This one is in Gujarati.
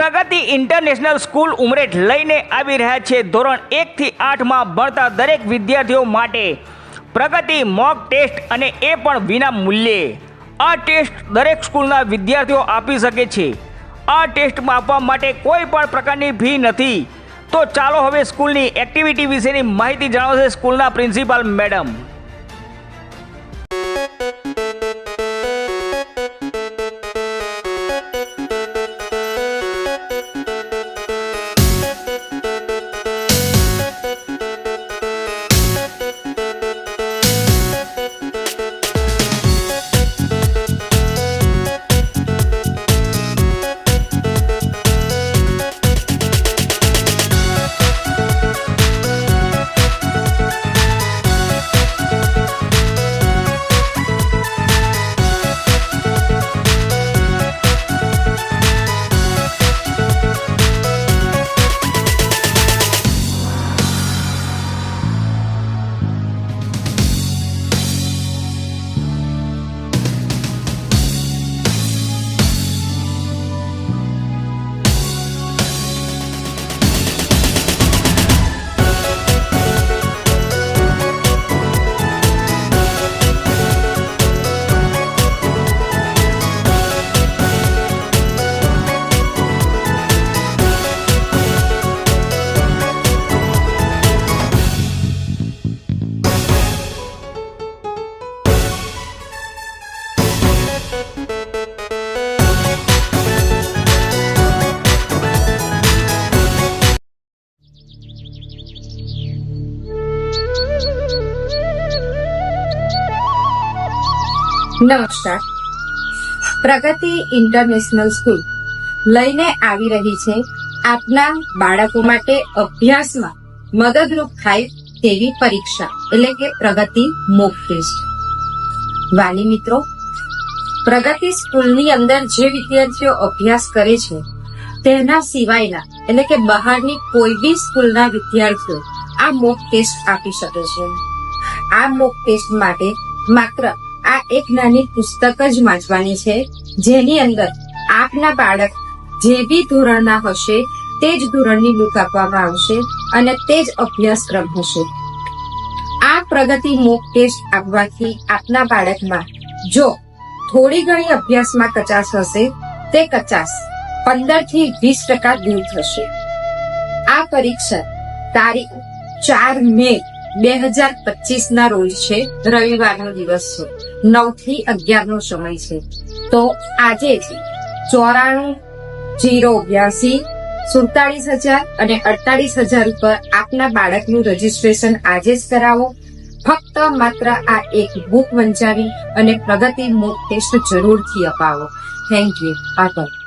પ્રગતિ ઇન્ટરનેશનલ સ્કૂલ ઉમરેઠ લઈને આવી રહ્યા છે. ધોરણ એકથી આઠમાં ભણતા દરેક વિદ્યાર્થીઓ માટે પ્રગતિ મોક ટેસ્ટ અને એ પણ વિના મૂલ્યે. આ ટેસ્ટ દરેક સ્કૂલના વિદ્યાર્થીઓ આપી શકે છે. આ ટેસ્ટમાં આપવા માટે કોઈ પણ પ્રકારની ફી નથી. તો ચાલો હવે સ્કૂલની એક્ટિવિટી વિશેની માહિતી જણાવશે સ્કૂલના પ્રિન્સિપાલ મેડમ. નમસ્કાર. પ્રગતિ ઇન્ટરનેશનલ સ્કૂલ લઈને આવી રહી છે આપના બાળકો માટે અભ્યાસમાં મદદરૂપ થાય તેવી પરીક્ષા, એટલે કે પ્રગતિ મોક ટેસ્ટ. વાલી મિત્રો, પ્રગતિ સ્કૂલની અંદર જે વિદ્યાર્થીઓ અભ્યાસ કરે છે, તેના સિવાયના, એટલે કે બહારની કોઈ બી સ્કૂલના વિદ્યાર્થીઓ આ મોક ટેસ્ટ આપી શકે છે. આ મોક ટેસ્ટ માટે માત્ર આ એક નાની પુસ્તક જ વાંચવાની છે, જેની અંદર આપના બાળક જે બી ધોરણના હશે, તે જ ધોરણની બુક આપવામાં આવશે અને તે જ અભ્યાસક્રમ હશે. આ પ્રગતિ મોક ટેસ્ટ આપવાથી આપના બાળકમાં જો થોડી ઘણી અભ્યાસમાં કચાશ હશે, તે કચાશ પંદરથી વીસ ટકા દૂર થશે. આ પરીક્ષા તારીખ ચાર મે બે હજાર પચીસ ના રોજ છે, રવિવારનો દિવસ છે. નવથી અગિયાર નો સમય છે. તો આજે જ ચોરાણું, જીરો બ્યાસી સુડતાલીસ હજાર અને અડતાલીસ હજાર ઉપર આપના બાળકનું રજીસ્ટ્રેશન આજે જ કરાવો. ફક્ત માત્ર આ એક બુક વંચાવી અને પ્રગતિ મોક ટેસ્ટ જરૂરથી અપાવો. Thank you. આભાર.